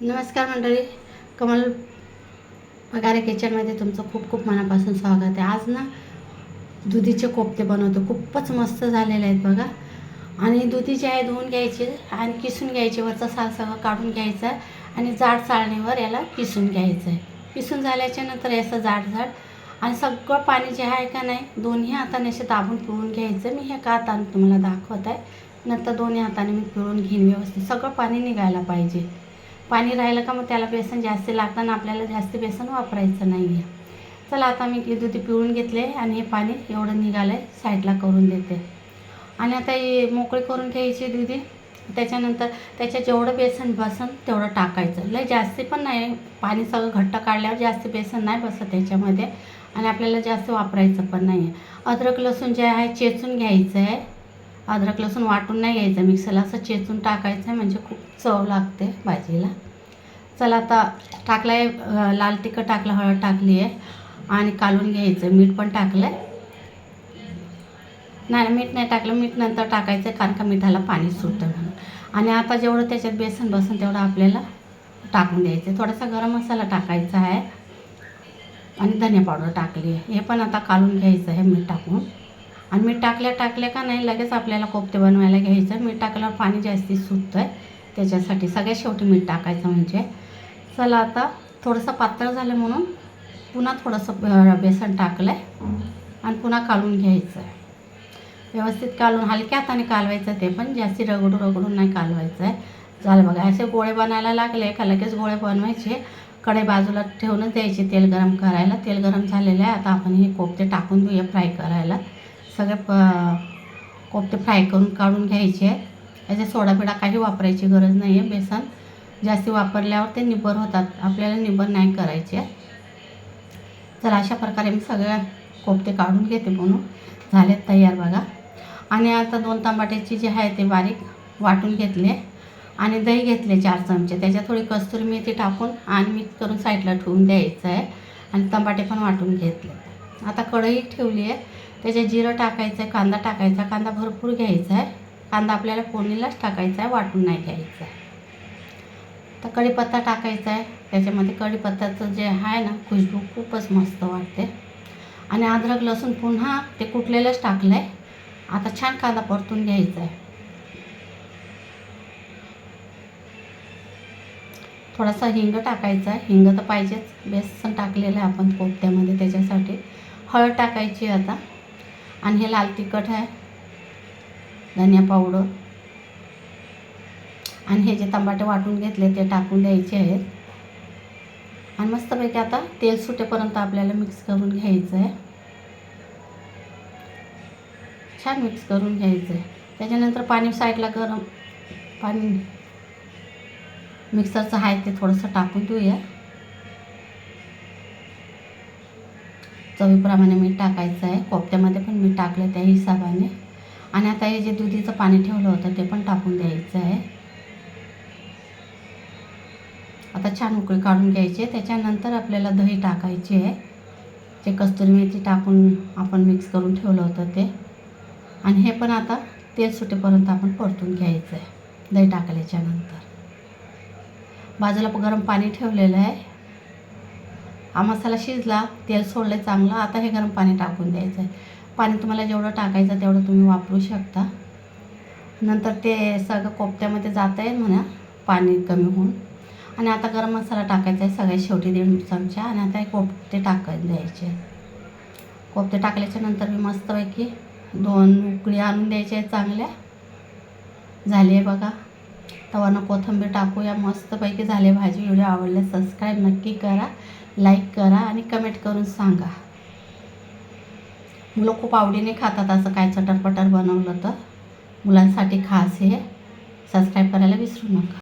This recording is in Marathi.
नमस्कार मंडळी. कमल पगारे किचनमध्ये तुमचं खूप खूप मनापासून स्वागत आहे. आज ना दुधीचे कोफ्ते बनवतो. खूपच मस्त झालेले आहेत बघा. आणि दुधी जे आहे धुवून घ्यायचे आणि किसून घ्यायचे. वरचा साल सगळं काढून घ्यायचं आहे आणि जाड चाळणीवर याला किसून घ्यायचं आहे. किसून झाल्याच्यानंतर याचं जाड जाड आणि सगळं पाणी जे आहे का नाही दोन्ही हाताने असे दाबून पिळून घ्यायचं. मी हे का हाताने तुम्हाला दाखवत आहे? नंतर दोन्ही हाताने मी पिळून घेईन व्यवस्थित. सगळं पाणी निघायला पाहिजे. पाणी राहिलं का मग त्याला बेसन जास्त लागताना आपल्याला जास्त बेसन वापरायचं नाही आहे चला आता मी दुधी पिळून घेतले आणि हे पाणी एवढं निघालं आहे साईडला करून देते. आणि आता हे मोकळी करून घ्यायची दुधी त्याच्यानंतर त्याच्यात जेवढं बेसन बसन तेवढं टाकायचं. लय जास्ती पण नाही. पाणी सगळं घट्ट काढल्यावर जास्त बेसन नाही बसत त्याच्यामध्ये. आणि आपल्याला जास्त वापरायचं पण नाही आहे अद्रक लसूण जे आहे चेचून घ्यायचं आहे अद्रक लसूण वाटून नाही घ्यायचं. मिक्सरला असं चेचून टाकायचं आहे म्हणजे खूप चव लागते भाजीला. चला आता टाकलं आहे लाल तिखट टाकलं हळद टाकली आहे आणि कालून घ्यायचं. मीठ पण टाकलं आहे नाही मीठ नाही टाकलं मीठ नंतर टाकायचं कारण का मिठाला पाणी सुटतं म्हणून. आणि आता जेवढं त्याच्यात बेसन बसन तेवढं आपल्याला टाकून द्यायचं थोडासा गरम मसाला टाकायचा आहे. आणि धनिया पावडर टाकली आहे. हे पण आता कालून घ्यायचं आहे मीठ टाकून. आणि मीठ टाकल्या टाकल्या का नाही लगेच आपल्याला कोफ्ते बनवायला घ्यायचं. मीठ टाकल्यावर पाणी जास्ती सुटतं आहे त्याच्यासाठी सगळ्यात शेवटी मीठ टाकायचं म्हणजे. चला आता थोडंसं पातळ झालं म्हणून पुन्हा थोडंसं बेसन टाकलं आहे आणि पुन्हा कालून घ्यायचं आहे व्यवस्थित कालून हलक्या हाताने कालवायचं ते पण जास्ती रगडू रगडून नाही कालवायचं आहे झालं बघा असे गोळे बनायला लागले का लगेच गोळे बनवायचे. कडे बाजूला ठेवूनच द्यायचे तेल गरम करायला. तेल गरम झालेलं आहे आता आपण हे कोफ्ते टाकून देऊया फ्राय करायला. सगळे प कोफ्ते फ्राय करून काढून घ्यायचे. याचे सोडाबिडा काही वापरायची गरज नाही आहे बेसन जास्ती वापरल्यावर ते निबर होतात. आपल्याला निबर नाही करायचे. तर अशा प्रकारे मी सगळ्या कोफ्ते काढून घेते म्हणून. झालेत तयार बघा. आणि आता दोन टमाट्याची जे आहे ते बारीक वाटून घेतले. आणि दही घेतले चार चमचे. त्याच्यात थोडी कस्तुरी मेथी टाकून आणि मिक्स करून साईडला ठेवून द्यायचं आहे आणि टमाटे पण वाटून घेतले आता कढई ठेवली आहे. त्याच्यात जिरं टाकायचं आहे कांदा टाकायचा कांदा भरपूर घ्यायचा आहे. कांदा आपल्याला फोडणीलाच टाकायचा आहे वाटून नाही घ्यायचा आहे. तर कढीपत्ता टाकायचा आहे. त्याच्यामध्ये कढीपत्ताचं जे आहे ना खुशबू खूपच मस्त वाटते. आणि अद्रक लसूण पुन्हा ते कुटलेलंच टाकलं आहे आता छान कांदा परतून घ्यायचा आहे. थोडासा हिंग टाकायचा आहे. हिंग तर पाहिजेच. बेसन टाकलेलं आहे आपण कोफ्त्यामध्ये त्याच्यासाठी. हळद टाकायची आता. आणि हे लाल तिखट आहे. धनिया पावडर. आणि हे जे टमाटे वाटून घेतले ते टाकून द्यायचे आहेत. आणि मस्तपैकी आता तेल सुटेपर्यंत आपल्याला मिक्स करून घ्यायचं आहे छान मिक्स करून घ्यायचं आहे त्याच्यानंतर पाणी साईडला गरम पाणी मिक्सरचं आहे ते थोडंसं टाकून देऊया. चवीप्रमाणे मीठ टाकायचं आहे. कोफ्त्यामध्ये पण मीठ टाकलं त्या हिशोबाने. आणि आता हे जे दुधीचं पाणी ठेवलं होतं ते पण टाकून द्यायचं आहे. आता छान उकळी काढून घ्यायची त्याच्यानंतर आपल्याला दही टाकायची आहे. जे कस्तुरी मेथी टाकून आपण मिक्स करून ठेवलं होतं ते. आणि हे पण आता तेल सुटेपर्यंत आपण परतून घ्यायचं आहे. दही टाकल्याच्यानंतर बाजूला गरम पाणी ठेवलेलं आहे. हा मसाला शिजला तेल सोडलं चांगलं आता हे गरम पाणी टाकून द्यायचं आहे पाणी तुम्हाला जेवढं टाकायचं तेवढं तुम्ही वापरू शकता. नंतर ते सगळं कोफ्त्यामध्ये जाता येईल म्हणा पाणी कमी होऊन. आणि आता गरम मसाला टाकायचा आहे सगळ्यात शेवटी दीड चमचा आणि आता हे कोफ्ते टाकायला द्यायचे. कोफ्ते टाकल्याच्या नंतर मी मस्तपैकी दोन उकळी आणून द्यायच्या आहेत चांगल्या. झाली आहे बघा. तवानं कोथिंबीर टाकूया. मस्तपैकी झाले भाजी. व्हिडिओ आवडले सबस्क्राईब नक्की करा. लाईक करा आणि कमेंट करून सांगा. मुलं खूप आवडीने खातात असं काय चटरपटर बनवलं तर. मुलांसाठी खास हे. सबस्क्राईब करायला विसरू नका.